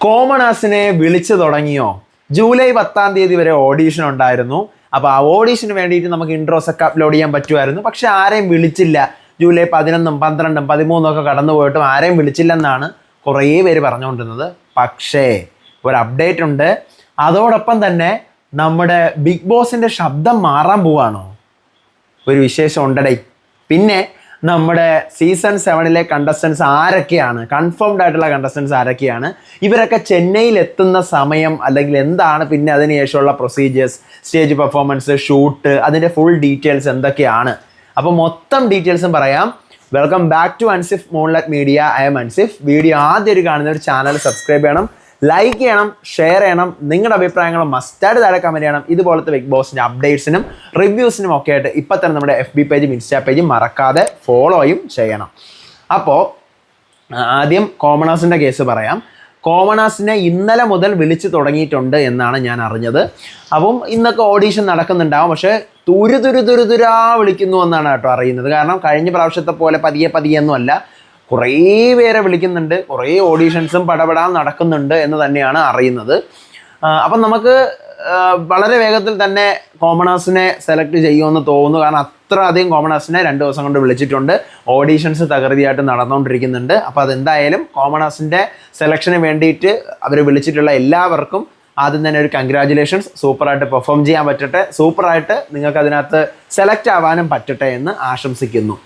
കോമണേഴ്സിനെ വിളിച്ചു തുടങ്ങിയോ? ജൂലൈ പത്താം തീയതി വരെ ഓഡീഷൻ ഉണ്ടായിരുന്നു. അപ്പോൾ ആ ഓഡീഷന് വേണ്ടിയിട്ട് നമുക്ക് ഇൻട്രോസ് ഒക്കെ അപ്ലോഡ് ചെയ്യാൻ പറ്റുമായിരുന്നു. പക്ഷെ ആരെയും വിളിച്ചില്ല. ജൂലൈ പതിനൊന്നും പന്ത്രണ്ടും പതിമൂന്നും ഒക്കെ കടന്നു പോയിട്ടും ആരെയും വിളിച്ചില്ലെന്നാണ് കുറേ പേര് പറഞ്ഞുകൊണ്ടിരുന്നത്. പക്ഷേ ഒരു അപ്ഡേറ്റ് ഉണ്ട്. അതോടൊപ്പം തന്നെ നമ്മുടെ ബിഗ് ബോസിന്റെ ശബ്ദം മാറാൻ പോവാണോ? ഒരു വിശേഷം ഉണ്ടടേ. പിന്നെ നമ്മുടെ സീസൺ സെവനിലെ കണ്ടസ്റ്റൻസ് ആരൊക്കെയാണ്? കൺഫേംഡ് ആയിട്ടുള്ള കണ്ടസ്റ്റൻസ് ആരൊക്കെയാണ്? ഇവരൊക്കെ ചെന്നൈയിൽ എത്തുന്ന സമയം അല്ലെങ്കിൽ എന്താണ് പിന്നെ അതിനുശേഷമുള്ള പ്രൊസീജിയേഴ്സ് സ്റ്റേജ് പെർഫോമൻസ് ഷൂട്ട് അതിന്റെ ഫുൾ ഡീറ്റെയിൽസ് എന്തൊക്കെയാണ്? അപ്പോൾ മൊത്തം ഡീറ്റെയിൽസും പറയാം. Welcome back to Ansif Monlet media I M Ansif video ആദ്യം ഒരു കാണുന്ന ഒരു ചാനൽ സബ്സ്ക്രൈബ് ചെയ്യണം. ലൈക്ക് ചെയ്യണം ഷെയർ ചെയ്യണം. നിങ്ങളുടെ അഭിപ്രായങ്ങൾ മസ്റ്റായിട്ട് താഴെ കമന്റ് ചെയ്യണം. ഇതുപോലത്തെ ബിഗ് ബോസിന്റെ അപ്ഡേറ്റ്സിനും റിവ്യൂസിനും ഒക്കെ ആയിട്ട് ഇപ്പം തന്നെ നമ്മുടെ എഫ് ബി പേജും ഇൻസ്റ്റാ പേജും മറക്കാതെ ഫോളോയും ചെയ്യണം. അപ്പോൾ ആദ്യം കോമണേഴ്സിന്റെ കേസ് പറയാം. കോമണേഴ്സിനെ ഇന്നലെ മുതൽ വിളിച്ചു തുടങ്ങിയിട്ടുണ്ട് എന്നാണ് ഞാൻ അറിഞ്ഞത്. അപ്പം ഇന്നൊക്കെ ഓഡീഷൻ നടക്കുന്നുണ്ടാവും. പക്ഷേ തുരു തുരു തുരു തുരാ വിളിക്കുന്നു എന്നാണ് കേട്ടോ അറിയുന്നത്. കാരണം കഴിഞ്ഞ പ്രാവശ്യത്തെ പോലെ പതിയെ പതിയെ അല്ല. കുറേ പേരെ വിളിക്കുന്നുണ്ട് കുറേ ഓഡീഷൻസും പടപെടാൻ നടക്കുന്നുണ്ട് എന്ന് തന്നെയാണ് അറിയുന്നത്. അപ്പം നമുക്ക് വളരെ വേഗത്തിൽ തന്നെ കോമണേഴ്സിനെ സെലക്ട് ചെയ്യുമെന്ന് തോന്നുന്നു. കാരണം അത്ര അധികം കോമണേഴ്സിനെ രണ്ട് ദിവസം കൊണ്ട് വിളിച്ചിട്ടുണ്ട്. ഓഡീഷൻസ് തകൃതിയായിട്ട് നടന്നുകൊണ്ടിരിക്കുന്നുണ്ട്. അപ്പോൾ അതെന്തായാലും കോമണേഴ്സിന്റെ സെലക്ഷന് വേണ്ടിയിട്ട് അവർ വിളിച്ചിട്ടുള്ള എല്ലാവർക്കും ആദ്യം തന്നെ ഒരു കൺഗ്രാജുലേഷൻസ് സൂപ്പറായിട്ട് പെർഫോം ചെയ്യാൻ പറ്റട്ടെ സൂപ്പറായിട്ട് നിങ്ങൾക്ക് അതിനകത്ത് സെലക്ട് ആവാനും പറ്റട്ടെ എന്ന് ആശംസിക്കുന്നു.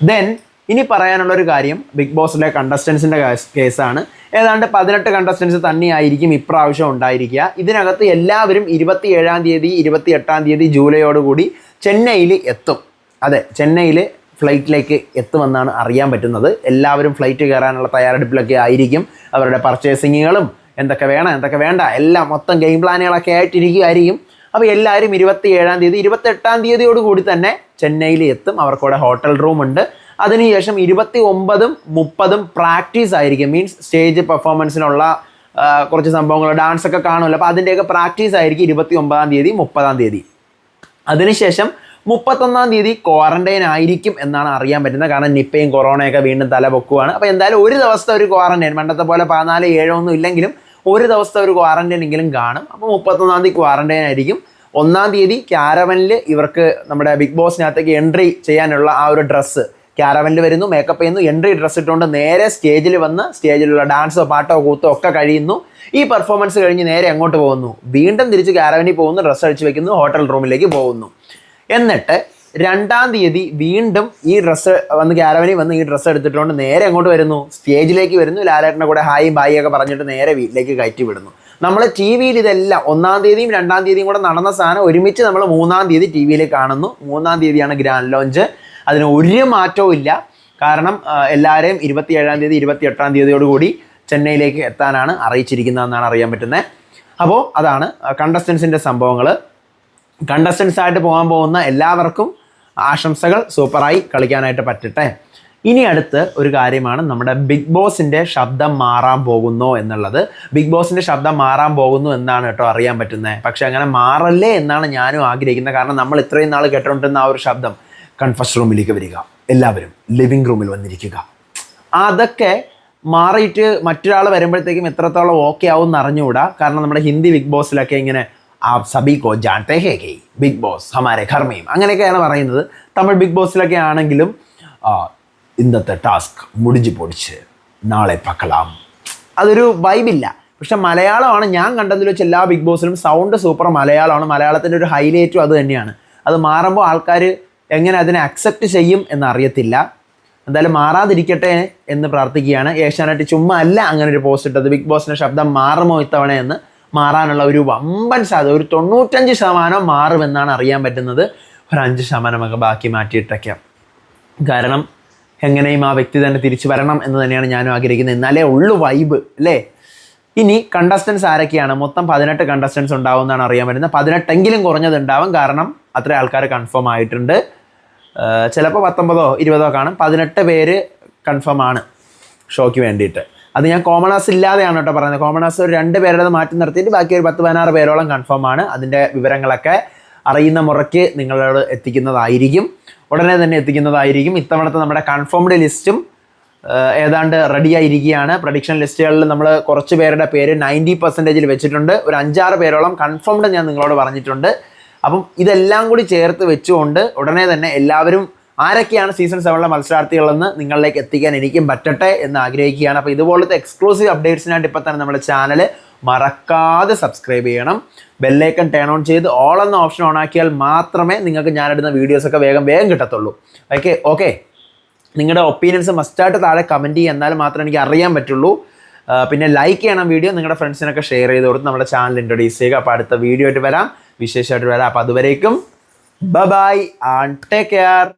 ദെൻ ഇനി പറയാനുള്ള ഒരു കാര്യം ബിഗ് ബോസിലെ കണ്ടസ്റ്റൻസിന്റെ കേസാണ് ഏതാണ്ട് പതിനെട്ട് കണ്ടസ്റ്റൻസ് തന്നെയായിരിക്കും ഇപ്രാവശ്യം ഉണ്ടായിരിക്കുക. ഇതിനകത്ത് എല്ലാവരും ഇരുപത്തി ഏഴാം തീയതി ഇരുപത്തി എട്ടാം തീയതി ജൂലൈയോടുകൂടി ചെന്നൈയിൽ എത്തും. അതെ ചെന്നൈയിൽ ഫ്ലൈറ്റിലേക്ക് എത്തുമെന്നാണ് അറിയാൻ പറ്റുന്നത്. എല്ലാവരും ഫ്ലൈറ്റ് കയറാനുള്ള തയ്യാറെടുപ്പിലൊക്കെ ആയിരിക്കും. അവരുടെ പർച്ചേസിങ്ങുകളും എന്തൊക്കെ വേണം എന്തൊക്കെ വേണ്ട എല്ലാം മൊത്തം ഗെയിം പ്ലാനുകളൊക്കെ ആയിട്ടിരിക്കുകയായിരിക്കും അപ്പോൾ എല്ലാവരും ഇരുപത്തി ഏഴാം തീയതി ഇരുപത്തെട്ടാം തീയതിയോടുകൂടി തീയതിയോട് കൂടി തന്നെ ചെന്നൈയിൽ എത്തും. അവർക്കവിടെ ഹോട്ടൽ റൂമുണ്ട് അതിനുശേഷം ഇരുപത്തി ഒമ്പതും മുപ്പതും പ്രാക്ടീസ് ആയിരിക്കും. മീൻസ് സ്റ്റേജ് പെർഫോമൻസിനുള്ള കുറച്ച് സംഭവങ്ങൾ ഡാൻസ് ഒക്കെ കാണുമല്ലോ. അപ്പോൾ അതിന്റെയൊക്കെ പ്രാക്ടീസ് ആയിരിക്കും ഇരുപത്തി ഒമ്പതാം തീയതി മുപ്പതാം തീയതി. അതിനുശേഷം മുപ്പത്തൊന്നാം തീയതി ക്വാറന്റൈൻ ആയിരിക്കും എന്നാണ് അറിയാൻ പറ്റുന്നത്. കാരണം നിപ്പയും കൊറോണയൊക്കെ വീണ്ടും തല പൊക്കുവാണ്. അപ്പോൾ എന്തായാലും ഒരു ദിവസത്തെ ഒരു ക്വാറന്റൈൻ പണ്ടത്തെ പോലെ പതിനാല് ഏഴോ ഒന്നും ഇല്ലെങ്കിലും ഒരു ദിവസത്തെ ഒരു ക്വാറന്റൈൻ എങ്കിലും കാണും. അപ്പോൾ മുപ്പത്തൊന്നാം തീയതി ക്വാറന്റൈൻ ആയിരിക്കും. ഒന്നാം തീയതി ക്യാരവനിൽ ഇവർക്ക് നമ്മുടെ ബിഗ് ബോസിനകത്തേക്ക് എൻട്രി ചെയ്യാനുള്ള ആ ഒരു ഡ്രസ്സ് ക്യാരവനിൽ വരുന്നു മേക്കപ്പ് ചെയ്യുന്നു എൻട്രി ഡ്രസ്സ് ഇട്ടുകൊണ്ട് നേരെ സ്റ്റേജിൽ വന്ന് സ്റ്റേജിലുള്ള ഡാൻസോ പാട്ടോ കൂത്തോ ഒക്കെ കഴിയുന്നു. ഈ പെർഫോമൻസ് കഴിഞ്ഞ് നേരെ അങ്ങോട്ട് പോകുന്നു. വീണ്ടും തിരിച്ച് ക്യാരവനിൽ പോകുന്നു ഡ്രസ്സ് അഴിച്ച് വെക്കുന്നു ഹോട്ടൽ റൂമിലേക്ക് പോകുന്നു. എന്നിട്ട് രണ്ടാം തീയതി വീണ്ടും ഈ ഡ്രസ്സ് വന്ന് ക്യാരവനിൽ വന്ന് ഈ ഡ്രസ്സ് എടുത്തിട്ടുകൊണ്ട് നേരെ അങ്ങോട്ട് വരുന്നു. സ്റ്റേജിലേക്ക് വരുന്നു ലാലേട്ടന്റെ കൂടെ ഹായും ബായി ഒക്കെ പറഞ്ഞിട്ട് നേരെ വീട്ടിലേക്ക് കയറ്റി വിടുന്നു. നമ്മൾ ടി വിയിൽ ഇതെല്ലാം ഒന്നാം തീയതിയും രണ്ടാം തീയതിയും കൂടെ നടന്ന സാധനം ഒരുമിച്ച് നമ്മൾ മൂന്നാം തീയതി ടി വിയിൽ കാണുന്നു. മൂന്നാം തീയതിയാണ് ഗ്രാൻഡ് ലോഞ്ച് അതിന് ഒരു മാറ്റവും ഇല്ല. കാരണം എല്ലാവരെയും ഇരുപത്തി ഏഴാം തീയതി ഇരുപത്തി എട്ടാം തീയതിയോടുകൂടി ചെന്നൈയിലേക്ക് എത്താനാണ് അറിയിച്ചിരിക്കുന്നതെന്നാണ് അറിയാൻ പറ്റുന്നത് അപ്പോൾ അതാണ് കണ്ടസ്റ്റൻസിന്റെ സംഭവങ്ങൾ കണ്ടസ്റ്റൻസ് ആയിട്ട് പോകാൻ പോകുന്ന എല്ലാവർക്കും ആശംസകൾ. സൂപ്പറായി കളിക്കാനായിട്ട് പറ്റട്ടെ. ഇനി അടുത്ത് ഒരു കാര്യമാണ് നമ്മുടെ ബിഗ് ബോസിന്റെ ശബ്ദം മാറാൻ പോകുന്നു എന്നുള്ളത്. ബിഗ് ബോസിന്റെ ശബ്ദം മാറാൻ പോകുന്നു എന്നാണ് കേട്ടോ അറിയാൻ പറ്റുന്നത് പക്ഷേ അങ്ങനെ മാറല്ലേ എന്നാണ് ഞാനും ആഗ്രഹിക്കുന്നത്. കാരണം നമ്മൾ ഇത്രയും നാൾ കേട്ടോണ്ടിരുന്ന ആ ഒരു ശബ്ദം. കൺഫസ് റൂമിലേക്ക് വരിക. എല്ലാവരും ലിവിങ് റൂമിൽ വന്നിരിക്കുക. അതൊക്കെ മാറിയിട്ട് മറ്റൊരാൾ വരുമ്പോഴത്തേക്കും എത്രത്തോളം ഓക്കെ ആവും എന്ന് അറിഞ്ഞുകൂടാ. കാരണം നമ്മുടെ ഹിന്ദി ബിഗ് ബോസിലൊക്കെ ഇങ്ങനെ ആ സബി കോ ജാൻതേ ഹേ ഗെയ് ബിഗ് ബോസ് ഹമാരെ ഘർമയും അങ്ങനെയൊക്കെയാണ് പറയുന്നത്. തമിഴ് ബിഗ് ബോസിലൊക്കെ ആണെങ്കിലും ഇന്നത്തെ ടാസ്ക് മുടിഞ്ഞു പൊടിച്ച് നാളെ പക്കളാം അതൊരു വൈബില്ല പക്ഷെ മലയാളമാണ് ഞാൻ കണ്ടതിൽ വെച്ച് എല്ലാ ബിഗ് ബോസിലും സൗണ്ട് സൂപ്പർ മലയാളമാണ്. മലയാളത്തിന്റെ ഒരു ഹൈലൈറ്റും അത് തന്നെയാണ്. അത് മാറുമ്പോൾ ആൾക്കാർ എങ്ങനെ അതിനെ അക്സെപ്റ്റ് ചെയ്യും എന്നറിയത്തില്ല. എന്തായാലും മാറാതിരിക്കട്ടെ എന്ന് പ്രാർത്ഥിക്കുകയാണ്. ഏഷ്യാനെറ്റ് ചുമ്മാ അല്ല അങ്ങനെ ഒരു പോസ്റ്റ് ഇട്ടത്. ബിഗ് ബോസിന്റെ ശബ്ദം മാറുമോ ഇത്തവണ എന്ന് മാറാനുള്ള ഒരു വമ്പൻ സാധ്യത ഒരു തൊണ്ണൂറ്റഞ്ച് ശതമാനം മാറുമെന്നാണ് അറിയാൻ പറ്റുന്നത്. ഒരു അഞ്ച് ശതമാനമൊക്കെ ബാക്കി മാറ്റിയിട്ടൊക്കെ കാരണം എങ്ങനെയും ആ വ്യക്തി തന്നെ തിരിച്ചു വരണം എന്ന് തന്നെയാണ് ഞാനും ആഗ്രഹിക്കുന്നത്. എന്നാലേ ഉള്ളു വൈബ് അല്ലേ? ഇനി കണ്ടസ്റ്റൻസ് ആരൊക്കെയാണ്? മൊത്തം പതിനെട്ട് കണ്ടസ്റ്റൻസ് ഉണ്ടാവും എന്നാണ് അറിയാൻ പറ്റുന്നത്. പതിനെട്ടെങ്കിലും കുറഞ്ഞത് ഉണ്ടാവും കാരണം അത്ര ആൾക്കാർ കൺഫേം ആയിട്ടുണ്ട്. ചിലപ്പോൾ പത്തൊമ്പതോ ഇരുപതോ കാണും. പതിനെട്ട് പേര് കൺഫേം ആണ് ഷോയ്ക്ക് വേണ്ടിയിട്ട്. അത് ഞാൻ കോമണേഴ്സ് ഇല്ലാതെയാണ് കേട്ടോ പറയുന്നത്. കോമണേഴ്സ് ഒരു രണ്ട് പേരുടെ മാറ്റി നിർത്തിയിട്ട് ബാക്കി ഒരു പത്ത് പതിനാറ് പേരോളം കൺഫേം ആണ്. അതിന്റെ വിവരങ്ങളൊക്കെ അറിയുന്ന മുറയ്ക്ക് നിങ്ങളോട് എത്തിക്കുന്നതായിരിക്കും. ഉടനെ തന്നെ എത്തിക്കുന്നതായിരിക്കും. ഇത്തവണത്തെ നമ്മുടെ കൺഫേംഡ് ലിസ്റ്റും ഏതാണ്ട് റെഡി ആയിരിക്കുകയാണ്. പ്രഡിക്ഷൻ ലിസ്റ്റുകളിൽ നമ്മൾ കുറച്ച് പേരുടെ പേര് നയന്റി പെർസെന്റേജിൽ വെച്ചിട്ടുണ്ട്. ഒരു അഞ്ചാറ് പേരോളം കൺഫേംഡ് ഞാൻ നിങ്ങളോട് പറഞ്ഞിട്ടുണ്ട്. അപ്പം ഇതെല്ലാം കൂടി ചേർത്ത് വെച്ചുകൊണ്ട് ഉടനെ തന്നെ എല്ലാവരും ആരൊക്കെയാണ് സീസൺ സെവനിലെ മത്സരാർത്ഥികളെന്ന് നിങ്ങളിലേക്ക് എത്തിക്കാൻ എനിക്കും പറ്റട്ടെ എന്ന് ആഗ്രഹിക്കുകയാണ്. അപ്പോൾ ഇതുപോലത്തെ എക്സ്ക്ലൂസീവ് അപ്ഡേറ്റ്സിനായിട്ട് ഇപ്പോൾ തന്നെ നമ്മുടെ ചാനൽ മറക്കാതെ സബ്സ്ക്രൈബ് ചെയ്യണം. ബെല്ലൈക്കൺ ടേൺ ഓൺ ചെയ്ത് ഓൾ എന്ന ഓപ്ഷൻ ഓൺ ആക്കിയാൽ മാത്രമേ നിങ്ങൾക്ക് ഞാനിടുന്ന വീഡിയോസൊക്കെ വേഗം വേഗം കിട്ടത്തുള്ളൂ. ഓക്കെ ഓക്കെ നിങ്ങളുടെ ഒപ്പീനിയൻസ് മസ്റ്റായിട്ട് താഴെ കമന്റ് ചെയ്യുക. എന്നാൽ മാത്രമേ എനിക്ക് അറിയാൻ പറ്റുള്ളൂ. പിന്നെ ലൈക്ക് ചെയ്യണം വീഡിയോ നിങ്ങളുടെ ഫ്രണ്ട്സിനൊക്കെ ഷെയർ ചെയ്ത് കൊടുത്ത് നമ്മുടെ ചാനൽ ഇൻട്രൊഡ്യൂസ് ചെയ്യുക. അപ്പോൾ അടുത്ത വീഡിയോ ആയിട്ട് വരാം. വിശേഷമായിട്ട് വരാം. അപ്പം അതുവരേക്കും ബൈ ആൻഡ് ടേക്ക് കെയർ